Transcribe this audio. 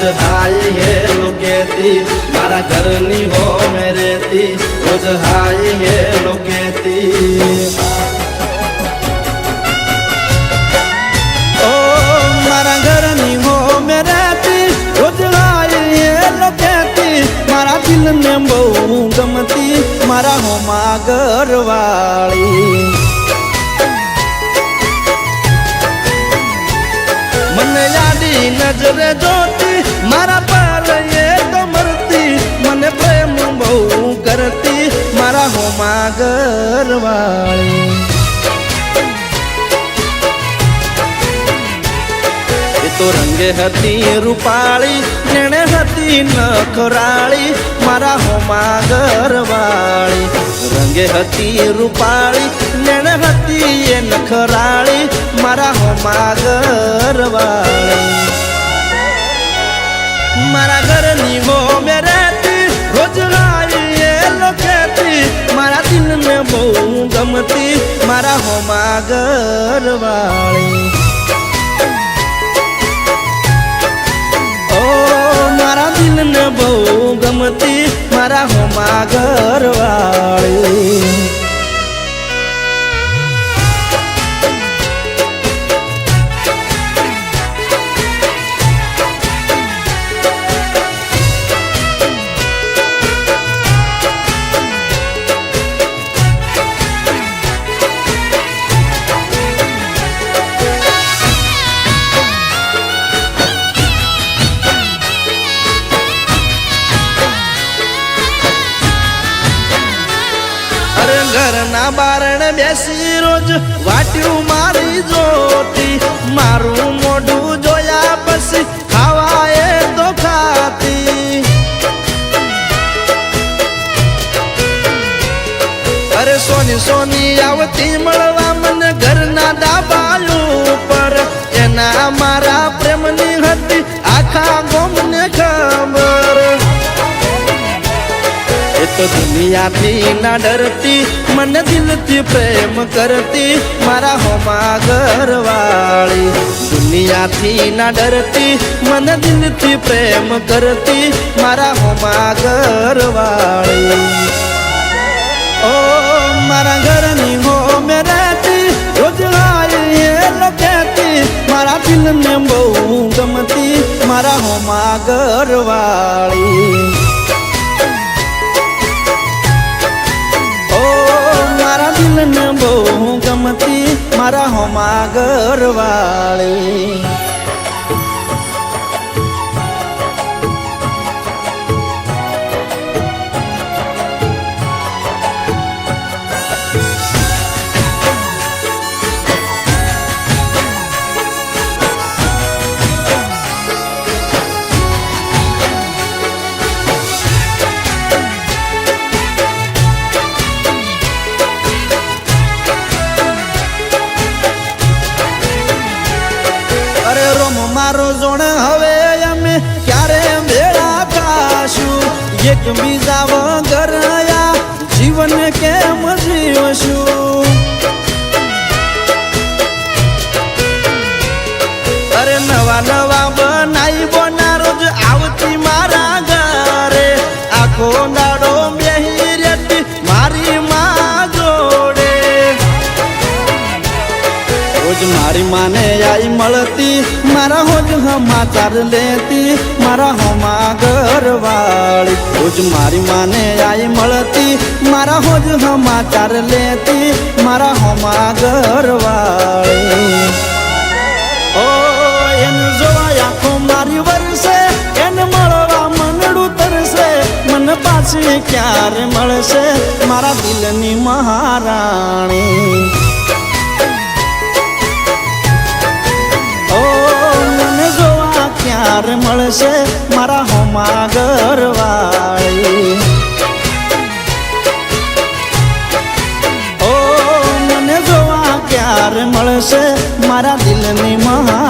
રોજ હાય હે લોકેતી મારા ઘરની હો મેરેતી રોજ હાય હે લોકેતી ઓ મારા ઘરની હો મેરેતી રોજ હે લોકેતી મારા દિલને બહુ ગમતી મારા હોમાં ઘરવાળી મને યાદી નજરે જોતી હોમાં વાળી તો રંગે હતી રૂપાળી જેણે હતી નખરાળી મારા હોમા ઘરવાળી રંગે હતી રૂપાળી નેણે હતી એ નખરાળી મારા હોમા ઘરવાળી મારા ઘરની હો ગમતી મારા હોમાં ઘરવાળી. ઓ મારા દિલને બહુ ગમતી મારા હોમાં ઘરવાળી બારણે બેસી રોજ વાટ્યું મારી જોતી. મારું મોઢું જોયા પછી ખાવા એ તો ખાતી અરે સોની સોની આવતી મળવા તો દુનિયાથી ના ડરતી, મને દિલથી પ્રેમ કરતી, મારા હોમા ઘરવાળી. દુનિયાથી ના ડરતી, મને દિલથી પ્રેમ કરતી, મારા હોમા ઘરવાળી. ઓ મારા ઘરની હો મે રહેતી, રોજ લખેતી, મારા દિલને બહુ ગમતી, મારા હોમા ઘરવાળી. મારા ઘરવાળી. અરે જોણ હવે અમે ક્યારે ભેળા કાશું એક બીજા વગર જીવન કેમ જીવશું? અરે નવા નવા બનાઈ બોના રોજ આવતી મારા ઘરે. આખો દાડો મારી માને આઈ મળતી. મારા હોજ સમાચાર લેતી. મારા હોમા ઘરવાળી. હોજ મારી માને આઈ મળતી. મારા હોજ સમાચાર લેતી. મારા હોમા ઘરવાળી. ઓ એને જોવા આખો મારી વરસે. એને મળવા મનડું તરસે. મને પાછી ક્યારે મળશે? મારા દિલની મહારાણી. ક્યારે મળશે મારા હોમા ઘરવાળી. ઓ મને જોવા ક્યારે મળશે મારા દિલની મહારાણી